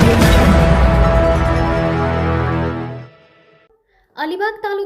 Thank you.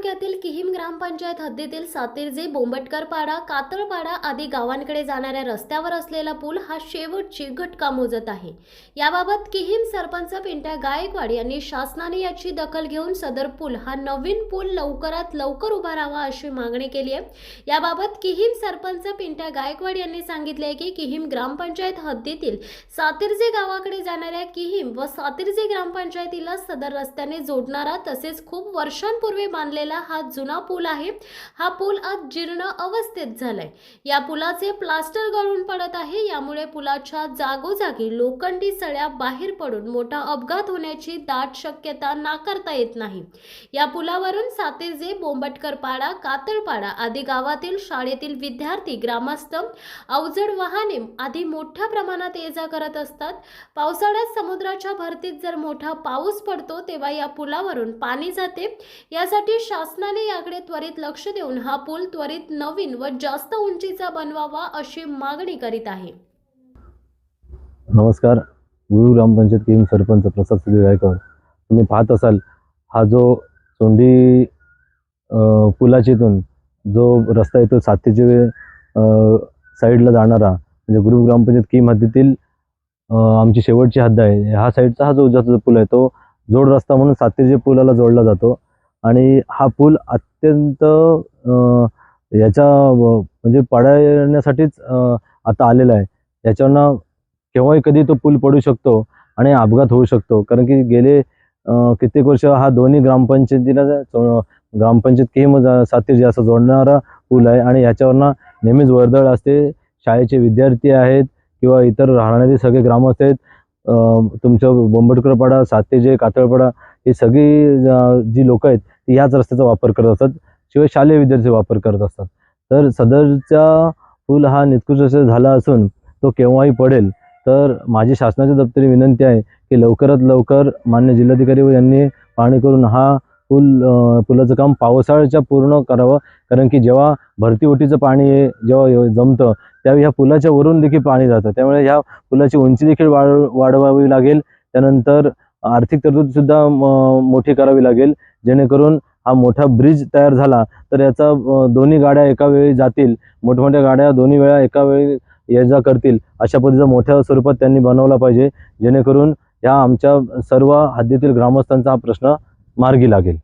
Kihim ग्रामपंचायत हद्दीतील सातिर्जे बोंबटकरपाडा कातळपाडा आदी गावांकडे जाणाऱ्या रस्त्यावर असलेला पूल हा शेवटची घटका मोजत आहे. याबाबत किहीम सरपंच पिंट्या गायकवाड यांनी शासनाने याची दखल घेऊन सदर पूल हा नवीन पूल लवकरात लवकर उभा राहावा अशी मागणी केली आहे. याबाबत किहीम सरपंच पिंट्या गायकवाड यांनी सांगितले की किहिम ग्रामपंचायत हद्दीतील सातिर्जे गावाकडे जाणाऱ्या किहीम व सातिर्जे ग्रामपंचायतीला सदर रस्त्याने जोडणारा तसेच खूप वर्षांपूर्वी बांधलेला हा जुना पूल आहे. हा पूल आज जीर्ण अवस्थेत झालाय. या पुलाचे प्लास्टर गळून पडत आहे. यामुळे पुलाच्या जागोजागी लोखंडी सळ्या बाहेर पडून मोठा अपघात होण्याची दाट शक्यता नाकारता येत नाही. या पुलावरून सातेजे बोंबटकर पाडा कातळपाडा आदी गावातील शाळेतील विद्यार्थी ग्रामस्थ अवजड वाहने आधी मोठ्या प्रमाणात ये जा करत असतात. पावसाळ्यात समुद्राच्या भरतीत जर मोठा पाऊस पडतो तेव्हा या पुलावरून पाणी जाते. यासाठी शा शासनाने याकडे त्वरित लक्ष देऊन हा पूल त्वरित नवीन व जास्त उंचीचा बनवावा अशी मागणी करीत आहे. नमस्कार. गुरु ग्रामपंचायत किम सरपंच प्रसाद सुधीर गायकवाड तुम्ही पाहत असाल हा जो सोंडी पुलाचीतून जो रस्ता येतो सातीचे साईडला जाणारा म्हणजे गुरु ग्रामपंचायत किम हद्दीतील आमची शेवटची हद्द आहे. ह्या साईडचा हा जो जास्त पूल आहे तो जोड रस्ता म्हणून सातीचे पुलाला जोडला जातो. आणि हा पूल अत्यंत याच्या म्हणजे पडण्यासाठीच आता आलेला आहे. याच्यावरनं केव्हाही कधी तो पूल पडू शकतो आणि अपघात होऊ शकतो. कारण की गेले कित्येक वर्ष हा दोन्ही ग्रामपंचायतीला जो- ग्रामपंचायत किंवा जा- सातीर्जे असं जोडणारा पूल आहे आणि याच्यावरनं नेहमीच वर्दळ असते. शाळेचे विद्यार्थी आहेत किंवा इतर राहणारे सगळे ग्रामस्थ आहेत. तुमचं बोंबडकरपाडा सातेजे कातळपाडा ही सगळी जी लोक आहेत ती ह्याच रस्त्याचा वापर करत असतात शिवाय शालेय विद्यार्थी वापर करत असतात. तर सदरचा पूल हा निकृष्ट झाला असून तो केव्हाही पडेल तर माझी शासनाच्या दप्तरी विनंती आहे की लवकरात लवकर मान्य जिल्हाधिकारी व यांनी पाहणी करून हा पूल पुलाचं काम पावसाळ्याच्या पूर्ण करावं. कारण की जेव्हा भरती ओटीचं पाणी जेव्हा जमतं त्यावेळी ह्या पुलाच्या वरून देखील पाणी जातं. त्यामुळे ह्या पुलाची उंची देखील वाढ वाढवावी लागेल. त्यानंतर आर्थिक तरतूदसुद्धा म- मोठी करावी लागेल. जेणेकरून हा मोठा ब्रिज तयार झाला तर याचा दोन्ही गाड्या एका वेळी जातील. मोठमोठ्या गाड्या दोन्ही वेळा एका वेळी ये जा करतील. अशा पद्धतीचा मोठ्या स्वरूपात त्यांनी बनवला पाहिजे. जेणेकरून या आमच्या सर्व हद्दीतील ग्रामस्थांचा हा प्रश्न मार्गी लागेल.